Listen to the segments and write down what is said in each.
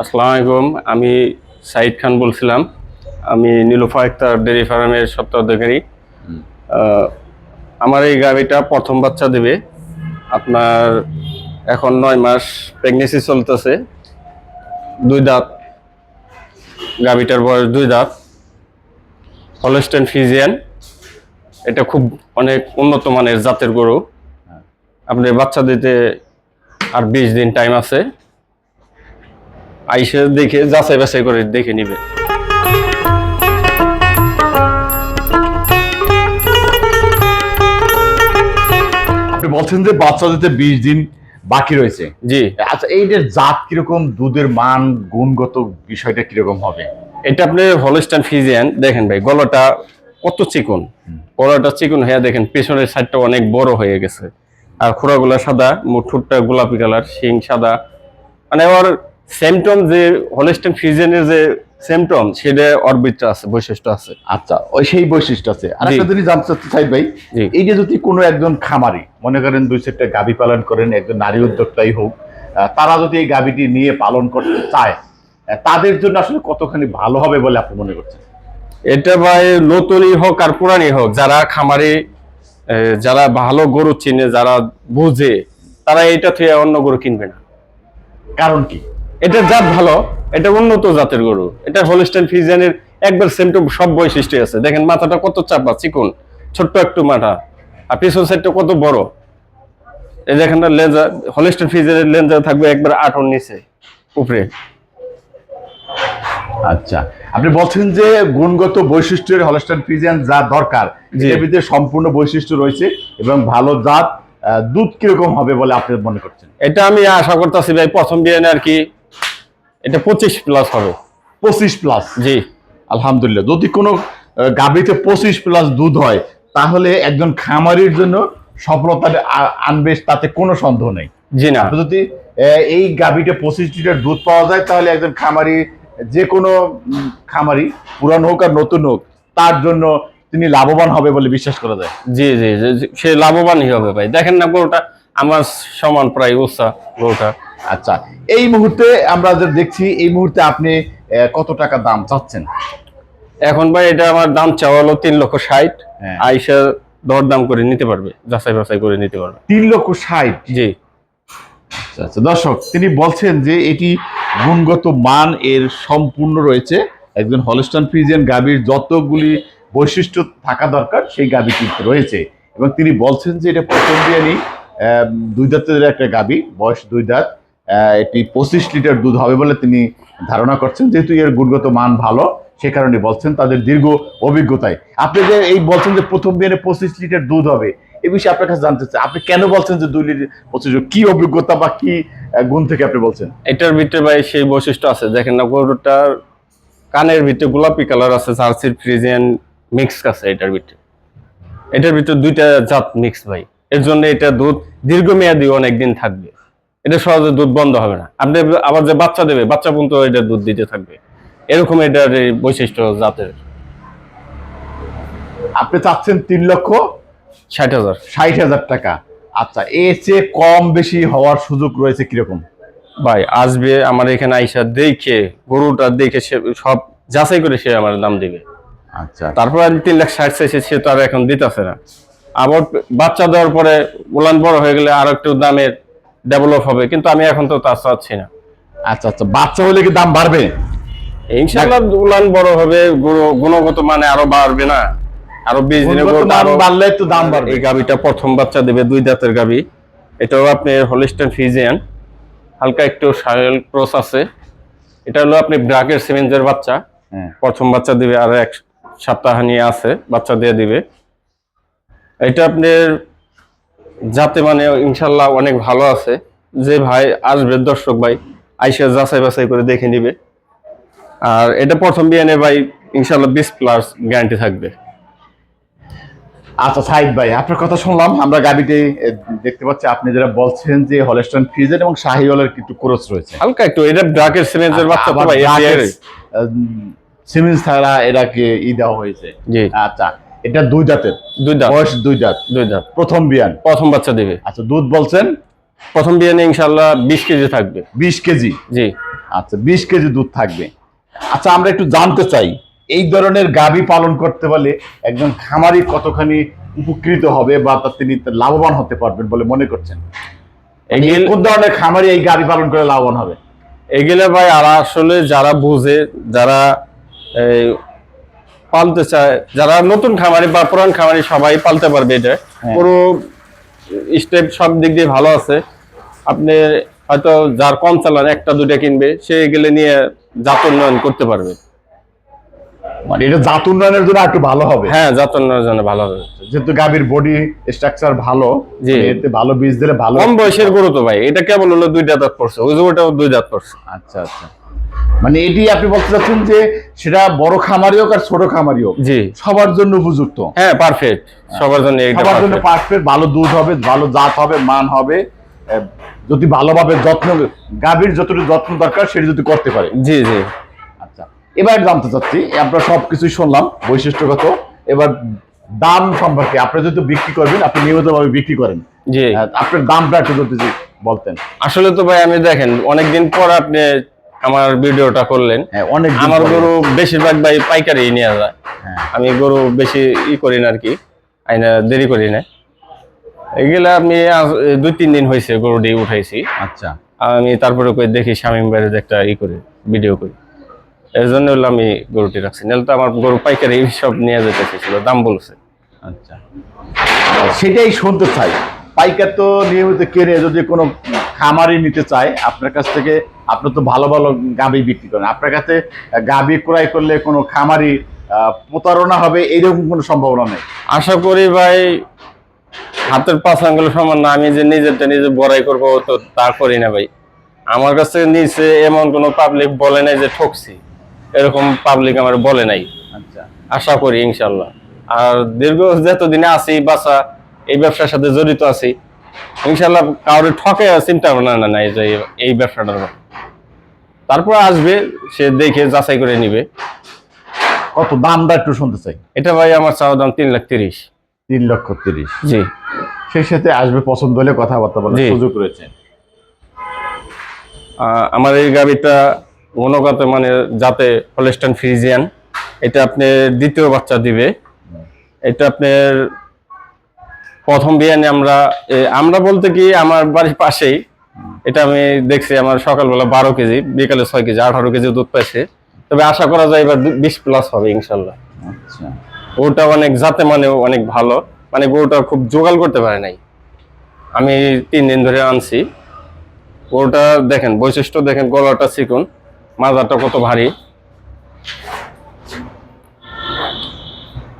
আসসালামু আলাইকুম। আমি সাইদ খান বলছিলাম। আমি নীলুফা ইফতার ডেয়ারি ফার্মের সপ্তাহাধিকারী আমার এই গাভিটা প্রথম বাচ্চা দেবে। আপনার এখন নয় মাস প্রেগনেন্সি চলতেছে। দুই দাঁত। গাভিটার বয়স দুই দাঁত। হলস্টেন ফিজিয়ান এটা খুব অনেক উন্নত মানের জাতের গরু। আপনি বাচ্চা দিতে আর বিশ দিন টাইম আছে। আইসে দেখে যাচাই বাছাই করে দেখে নিবে। আপনি বলছেন যে বাচ্চা দিতে বিশ দিন বাকি রয়েছে। জি। আচ্ছা এই যে জাত কীরকম দুধের মান গুণগত বিষয়টা কীরকম হবে? এটা আপনি হলস্টান ফিজিয়ান দেখেন ভাই গলাটা কত চিকন। গলাটা চিকন হয়ে দেখেন পেছনের সাইডটা অনেক বড় হয়ে গেছে। আর খোড়াগুলা সাদা মুঠুরটা গোলাপি কালার শিং সাদা। মানে ওর সেমটম যে হলস্টান ফিজিয়ানের যে সেমটম সেটা ওর আছে বৈশিষ্ট্য আছে। আচ্ছা ওই সেই বৈশিষ্ট্য আছে। আর জি। একটা জিনিস জানতে চাচ্ছি সাইদ ভাই এই যে যদি কোনো একজন খামারি মনে করেন দুই চারটা গাভী পালন করেন একজন নারী উদ্যোক্তাই হোক তারা যদি এই গাভীটি নিয়ে পালন করতে চায় তাদের জন্য আসলে কতখানি ভালো হবে বলে আপনি মনে করছেন? এটা ভাই নতুনই হোক আর পুরানি হোক যারা খামারে যারা ভালো গরু চিনে যারা বুঝে তারা এটা থেকে অন্য গরু কিনবে না। কারণ কি? এটা জাত ভালো এটা উন্নত জাতের গরু। এটা হোলিস্টাইন ফিজিয়ানের একবার সেমটম সব বৈশিষ্ট্য আছে। দেখেন মাথাটা কত চাপা চিকন ছোট্ট একটু মাথা আর পিছন সাইডটা কত বড়। এই দেখেন না লেজা হোলিস্টাইন ফিজিয়ানের লেঞ্জা থাকবে একবার আটর নিচে উপরে। আচ্ছা আপনি বলছেন যে গুণগত বৈশিষ্ট্যের হলস্টাইন ফ্রিজিয়ান যা দরকার ভিতরে সম্পূর্ণ বৈশিষ্ট্য রয়েছে এবং ভালো জাত দুধ কীরকম হবে বলে আপনি মনে করছেন? এটা আমি আশা করতেছি ভাই প্রথম বিয়ানে আর কি এটা পঁচিশ প্লাস হবে। পঁচিশ প্লাস জি। আলহামদুলিল্লাহ। যদি কোনো গাভীতে পঁচিশ প্লাস দুধ হয় তাহলে একজন খামারির জন্য সফলতা আনবে তাতে কোনো সন্দেহ নেই। জি না। যদি এই গাভীতে পঁচিশ লিটার দুধ পাওয়া যায় তাহলে একজন খামারি যে কোনো খামারি পুরান হোক আর নতুন হোক তার জন্য তিনি লাভবান হবে বলে বিশ্বাস করা যায়। জি, জি, সে লাভবানই হবে ভাই। দেখেন না গরুটা আমার সমান প্রায় উৎসাহ গরুটা। আচ্ছা এই মুহূর্তে আমরা যে দেখছি এই মুহূর্তে আপনি কত টাকা দাম চাচ্ছেন? এখন ভাই এটা আমার দাম চাওয়া হলো তিন লক্ষ ষাট। হ্যাঁ। আইসা দর দাম করে নিতে পারবে যাচাই বাছাই করে নিতে পারবে। তিন লক্ষ ষাট? জি। আচ্ছা আচ্ছা দর্শক তিনি বলছেন যে এটি গুণগত মান এর সম্পূর্ণ রয়েছে। একজন হলস্টান ফ্রিজিয়ান গাভীর যতগুলি বৈশিষ্ট্য থাকা দরকার সেই গাভীটি রয়েছে। এবং তিনি বলছেন যে এটা প্রথম বিয়ানি দুই দাঁতের একটা গাভী বয়স দুই দাঁত। এটি পঁচিশ লিটার দুধ হবে বলে তিনি ধারণা করছেন। যেহেতু এর গুণগত মান ভালো, সে কারণে বলছেন তাদের দীর্ঘ অভিজ্ঞতায়। আপনি যে এই বলছেন যে প্রথম বিয়ানে পঁচিশ লিটার দুধ হবে, এ বিষয়ে আপনার কাছে জানতে চাই। আপনি কেন বলছেন যে দুই লিটার পঁচিশ কি অভিজ্ঞতা বা কি গুণ থেকে আপনি বলছেন? এটার ভিতরে ভাই সেই বৈশিষ্ট্য আছে। দেখেন না, গরুটার কানের ভিতরে গোলাপি কালার আছে, জার্সির ফ্রিজিয়ান মিক্স আছে এটার ভিতরে। এটার ভিতরে দুইটা জাত মিক্স ভাই। এর জন্য এটা দুধ দীর্ঘমেয়াদী অনেকদিন থাকবে। এটা সহজে দুধ বন্ধ হবে না। আপনি আবার যে বাচ্চা দেবে বাচ্চা পর্যন্ত এটা দুধ দিতে থাকবে। এরকম এটার এই বৈশিষ্ট্য জাতের। আপনি চাচ্ছেন তিন লক্ষ ষাট হাজার। ষাট হাজার টাকা। আচ্ছা এর চেয়ে কম বেশি হওয়ার সুযোগ রয়েছে কীরকম? ভাই আসবে আমার এখানে আইসা দেখে গরুটা দেখে সে সব যাচাই করে সে আমার দাম দিবে। আচ্ছা। তারপর আমি তিন লাখ ষাট চাইছে সে তো আর এখন দিতেছে না। আবার বাচ্চা দেওয়ার পরে উলান বড় হয়ে গেলে আরও একটু দামের ডেভেলপ হবে কিন্তু আমি এখন তো তা চাচ্ছি না। আচ্ছা আচ্ছা বাচ্চা হলে কি দাম বাড়বে? ইনশাল্লাহ উলান বড় হবে গুণগত মানে আরও বাড়বে না। আরও বিশ দিনে আরও বাড়লে তো দাম বাড়বে। এই গাবিটা প্রথম বাচ্চা দেবে দুই দাঁতের গাবি। এটাও আপনি হলিস্টান ফিজিয়ান হালকা একটু সায়েল ক্রস আছে। এটা হলো আপনি ব্রাকের সিমেন্সের বাচ্চা। হ্যাঁ। প্রথম বাচ্চা দিবে আর এক সপ্তাহ নিয়ে আছে বাচ্চা দিয়ে দিবে। এটা আপনার যাতে মানে ইনশাল্লাহ অনেক ভালো আছে। যে ভাই আসবে দর্শক ভাই আইসা যাচাই বাছাই করে দেখে নিবে। আর এটা প্রথম বিয়ানে ভাই ইনশাল্লাহ বিশ প্লাস গ্যারান্টি থাকবে। আচ্ছা সাইদ ভাই আপনার কথা শুনলাম আমরা গাড়িতে দেখতে পাচ্ছি আপনি যেটা বলছেন যে হলস্টন ফ্রিজেন এবং শাহিওয়ালের কিন্তু ক্রস রয়েছে। হালকা একটু এটা ব্রাকের সিমেন্সের বাচ্চা তো ভাই সিমেন্স ছাড়া এটাকে ই দেওয়া হয়েছে। আচ্ছা এটা দুই দাঁতের দুই দাঁত বয়স দুই দাঁত দুই দাঁত প্রথম বিয়ান। প্রথম বাচ্চা দেবে। আচ্ছা দুধ বলছেন? প্রথম বিয়ানে ইনশাল্লাহ বিশ কেজি থাকবে। বিশ কেজি? জি। আচ্ছা বিশ কেজি দুধ থাকবে। আচ্ছা আমরা একটু জানতে চাই এই ধরনের গাভী পালন করতে পারলে একজন খামারি কতখানি উপকৃত হবে বা তা তিনি লাভবান হতে পারবেন বলে মনে করছেন? এগুলো কোন ধরনের খামারি এই গাভী পালন করে লাভবান হবে? এগুলো ভাই আর আসলে যারা বুঝে যারা এই, পালতে চায় যারা নতুন খামারি বা পুরান খামারি সবাই পালতে পারবে এটা। হ্যাঁ। পুরো স্টেপ সব দিক দিয়ে ভালো আছে। আপনি হয়তো যার কম চালান একটা দুটা কিনবে সে এগুলো নিয়ে জাত উন্নয়ন করতে পারবে। মানে এটা জাত উন্নয়নের জন্য একটু ভালো হবে। হ্যাঁ জাত উন্নয়নের জন্য ভালো হবে। যেহেতু গাভীর বডি স্ট্রাকচার ভালো জি। মানে এতে ভালো বীজ দিলে ভালো কম বয়সের গরু তো ভাই এটা কেবল হলো দুইটা দাঁত পড়ছে ওই যে ওটাও দুই দাঁত পড়ছে। আচ্ছা আচ্ছা। মানে এটি আপনি বলতে চাচ্ছেন যে সেটা বড় খামারি হোক আর ছোট খামারি হোক জি। সবার জন্য উপযুক্ত? হ্যাঁ পারফেক্ট সবার জন্য এটা সবার জন্য। পারফেক্ট ভালো দুধ হবে ভালো জাত হবে মান হবে যদি ভালোভাবে যত্ন গাভীর যতটুকু যত্ন দরকার সেটা যদি করতে পারে। জি জি। আচ্ছা এবার জানতে চাচ্ছি আমরা সবকিছুই শুনলাম বৈশিষ্ট্যগত। এবার দাম সম্পর্কে আপনি যদি বিক্রি করবেন আপনি নিয়মিতভাবে বিক্রি করেন। জি। আপনার দামটা একটু যদি বলতেন। আসলে তো ভাই আমি দেখেন অনেকদিন পর আপনি আমার ভিডিওটা করলেন। হ্যাঁ অনেক আমার গরু বেশিরভাগ ভাই পাইকারি নিয়ে যায়। হ্যাঁ। আমি গরু বেশি ই করি না আর কি। আইনা দেরি করি না। এগুলা আমি দুই তিন দিন হয়েছে গরু দিয়ে উঠাইছি। আচ্ছা। আমি তারপরে কই দেখি শামীম বাইরে একটা ই করি ভিডিও করি। এর জন্য হলো আমি গরুটি রাখছি। নাহলে তো আমার গরু পাইকারি সব নিয়ে যেতে চেয়েছিল দাম বলছে। আচ্ছা। সেটাই শুনতে চাই। পাইকার তো নিয়মিত কেনে যদি কোনো খামারি নিতে চায় আপনার কাছ থেকে আপনি তো ভালো ভালো গাবি বিক্রি করেন। আপনার কাছে গাবি ক্রয় করলে কোনো খামারি প্রতারণা হবে এইরকম কোনো সম্ভাবনা নেই? আশা করি ভাই হাতের পাঁচ আঙ্গুল সমান না আমি যে নিজেরটা নিজে বড়াই করব তো তা করি না ভাই। আমার কাছে নিচে এমন কোনো পাবলিক বলে নাই যে ঠকছি। এরকম পাবলিক আমার বলে নাই। আচ্ছা। আশা করি ইনশাল্লাহ আর দীর্ঘ যতদিনে আছি বাসা এই ব্যবসার সাথে জড়িত আছি ইনশাল্লাহ কারোর ঠকে চিন্তা ভাবনা না নাই যে এই ব্যবসাটার। তারপর আসবে সে দেখে যাচাই করে নিবে। কত দামটা একটু শুনতে চাই। এটা ভাই আমার চাওয়া দাম তিন লাখ তিরিশ। তিন লক্ষ তিরিশ। জি। সেই সাথে আসবে পছন্দ হলে কথাবার্তা বলার সুযোগ রয়েছে। আমার এই গাড়িটা গুণগত মানে যাতে হলেস্টান ফ্রিজিয়ান এটা আপনি দ্বিতীয় বাচ্চা দিবে। এটা আপনার প্রথম বিয়ানে আমরা আমরা বলতে কি আমার বাড়ির পাশেই এটা আমি দেখছি আমার সকালবেলা বারো কেজি বিকালে ছয় কেজি আঠারো কেজি দুধ পাইছে। তবে আশা করা যায় এবার বিশ প্লাস হবে ইনশাল্লাহ। আচ্ছা। গরুটা অনেক জাতে মানে অনেক ভালো। মানে গরুটা খুব জোগাল করতে পারে নাই। আমি তিন দিন ধরে আনছি। গরুটা দেখেন বৈশিষ্ট্য দেখেন গলাটা চিকুন মাজাটা কত ভারী।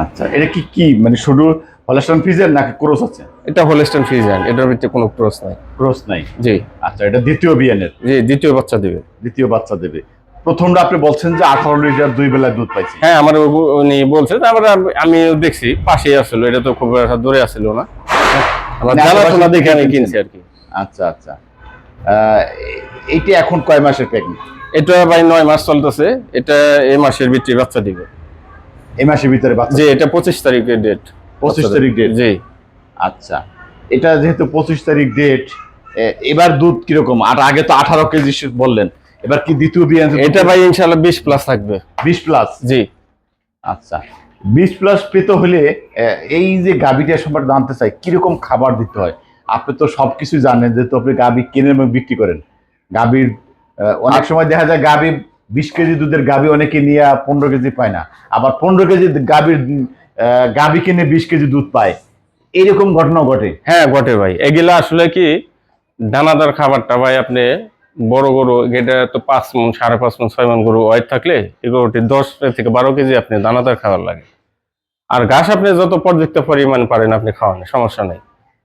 আচ্ছা এটা কি কি মানে শুধু হলেস্টন ফিজের নাকি ক্রোস আছে? এটা হোলেস্টান ফ্রিজিয়ান এটার ভিতরে কোনো ক্রস নাই। ক্রোস নাই? জি। আচ্ছা এটা দ্বিতীয় বিয়ানের জি দ্বিতীয় বাচ্চা দিবে। দ্বিতীয় বাচ্চা দেবে। প্রথমটা আপনি বলছেন যে আঠারো লিটার দুই বেলায় দুধ পাইছে। হ্যাঁ আমার উনি বলছে তারপরে আমি- দেখছি পাশেই আসলো এটা তো খুব একটা দূরে আসছিল না। আমার জানাশোনা দেখে আমি। কিনছি আর কি। আচ্ছা আচ্ছা। এইটা এখন কয় মাসের প্রেগনেন্ট এটা ভাই নয় মাস চলতেছে এটা এই মাসের ভিতরে বাচ্চা দিবে। এই মাসের ভিতরে বাচ্চা জি এটা পঁচিশ তারিখের ডেট 25 তারিখ ডেট জি। আচ্ছা। এটা যেহেতু পঁচিশ তারিখ ডেট এবার দুধ কীরকম? আর আগে তো আঠারো কেজি বললেন। এবার কি দ্বিতীয় বিয়ান এটা ভাই ইনশাল্লাহ বিশ প্লাস থাকবে। বিশ প্লাস জি। আচ্ছা। বিশ প্লাস পেতে হলে এই যে গাভীটার সম্পর্কে জানতে চাই কীরকম খাবার দিতে হয়? আপনি তো সবকিছু জানেন যেহেতু আপনি গাভী কিনে এবং বিক্রি করেন। গাভীর অনেক সময় দেখা যায় গাভী বিশ কেজি দুধের গাভী অনেকে নিয়ে পনেরো কেজি পায় না। আবার পনেরো কেজি গাভীর গাভী কিনে বিশ কেজি দুধ পায়। এরকম ঘটনা ঘটে। হ্যাঁ ঘটে ভাই। এগুলা আসলে কি দানাদার খাবারটা ভাই আপনি বড় গরু এটা তো পাঁচ মন সাড়ে পাঁচ মন ছয় মন গরু ওয়েট থাকলে এই গরুটি দশ থেকে বারো কেজি আপনি দানাদার খাবার লাগে। আর ঘাস আপনি যত পর্যাপ্ত পরিমাণ পারেন আপনি খাওয়ান সমস্যা নেই।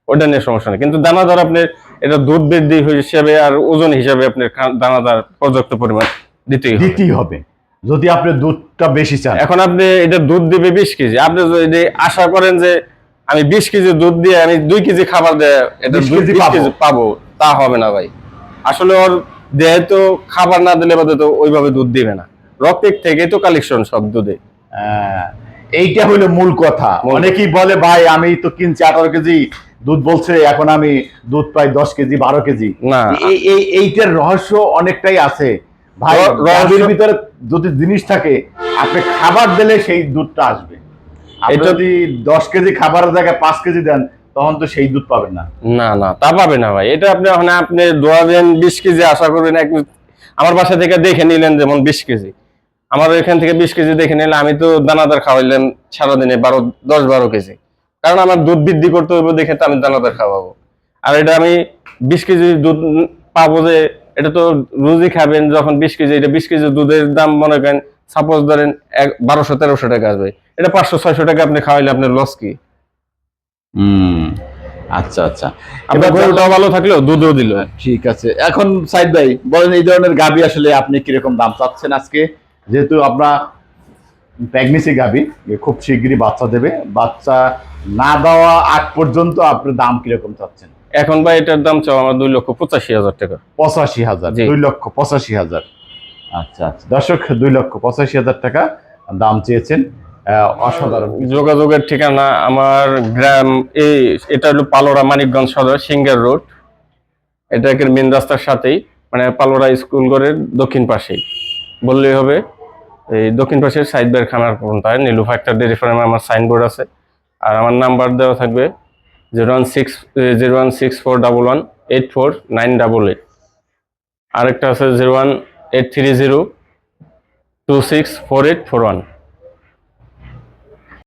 ওটা নিয়ে সমস্যা নেই। কিন্তু দানাদার আপনি এটা দুধ বৃদ্ধি হিসাবে আর ওজন হিসাবে আপনি দানাদার পর্যাপ্ত পরিমাণ দিতেই দিতেই হবে। যদি আপনি দুধটা বেশি চান। এখন আপনি এটা দুধ দিবে বিশ কেজি আপনি যদি আশা করেন যে আমি বিশ কেজি দুধ দিয়ে আমি দুই কেজি খাবার দেয় এটা দুই কেজি পাবো। তা হবে না ভাই। আসলে ওর দেহে তো খাবার না দিলে তো ওইভাবে দুধ দিবে না। রক্তের থেকে তো কালেকশন সব দুধে। আহ, এইটা হলো মূল কথা। অনেকেই বলে ভাই আমি তো কিনছি আঠারো কেজি দুধ বলছে এখন আমি দুধ পাই দশ কেজি বারো কেজি। না। এই এই এইটার রহস্য অনেকটাই আছে। ভাই ভিতরে যদি জিনিস থাকে আপনি খাবার দিলে সেই দুধটা আসবে। যদি দশ কেজি খাবারের জায়গায় পাঁচ কেজি দেন তখন তো সেই দুধ পাবেন না। না না তা পাবে না ভাই। এটা আপনি ওখানে আপনি দোয়াবেন বিশ কেজি আশা করবেন এক আমার বাসা থেকে দেখে নিলেন যেমন বিশ কেজি। আমার এখান থেকে বিশ কেজি দেখে নিলে আমি তো দানাদার খাওয়াইলাম সারাদিনে বারো দশ বারো কেজি। কারণ আমার দুধ বৃদ্ধি করতে হবে দেখে তো আমি দানাদার খাওয়াবো। আর এটা আমি বিশ কেজি দুধ পাবো যে এটা তো রুজি খাবেন যখন বিশ কেজি এটা বিশ কেজি দুধের দাম মনে করেন সাপোজ ধরেন এক বারোশো তেরোশো টাকা আসবে। এটা পাঁচশো ছয়শো টাকা আপনি খাওয়াইলে আপনার লস কি? হুম আচ্ছা আচ্ছা। আপনার গরুটাও ভালো থাকলেও দুধও দিল। ঠিক আছে। এখন সাইদ ভাই বলেন এই ধরনের গাবি আসলে আপনি কীরকম দাম চাচ্ছেন আজকে? যেহেতু আমরা প্রেগনেন্সি গাবি খুব শিগগিরই বাচ্চা দেবে বাচ্চা না দেওয়া আগ পর্যন্ত আপনি দাম কীরকম চাচ্ছেন? এখন ভাই এটার দাম চাও আমার দুই লক্ষ পঁচাশি হাজার টাকা। পঁচাশি হাজার। দুই লক্ষ পঁচাশি হাজার। আচ্ছা আচ্ছা। দর্শক দুই লক্ষ পঁচাশি হাজার টাকা দাম চেয়েছেন অসাধারণ। যোগাযোগের ঠিকানা আমার গ্রাম এই এটা হলো পালোরা মানিকগঞ্জ সদর সিঙ্গার রোড। এটা একের মেন রাস্তার সাথেই মানে পালোরা স্কুল ঘরের দক্ষিণ পাশেই। বললেই হবে এই দক্ষিণ পাশের সাইড বের খানার পর্যন্ত নীলু ফ্যাক্টর ডেরি ফার্মে আমার সাইনবোর্ড আছে। আর আমার নাম্বার দেওয়া থাকবে zero one six zero one six four double one eight four nine double eight আরেকটা আছে zero one eight three zero two six four eight four one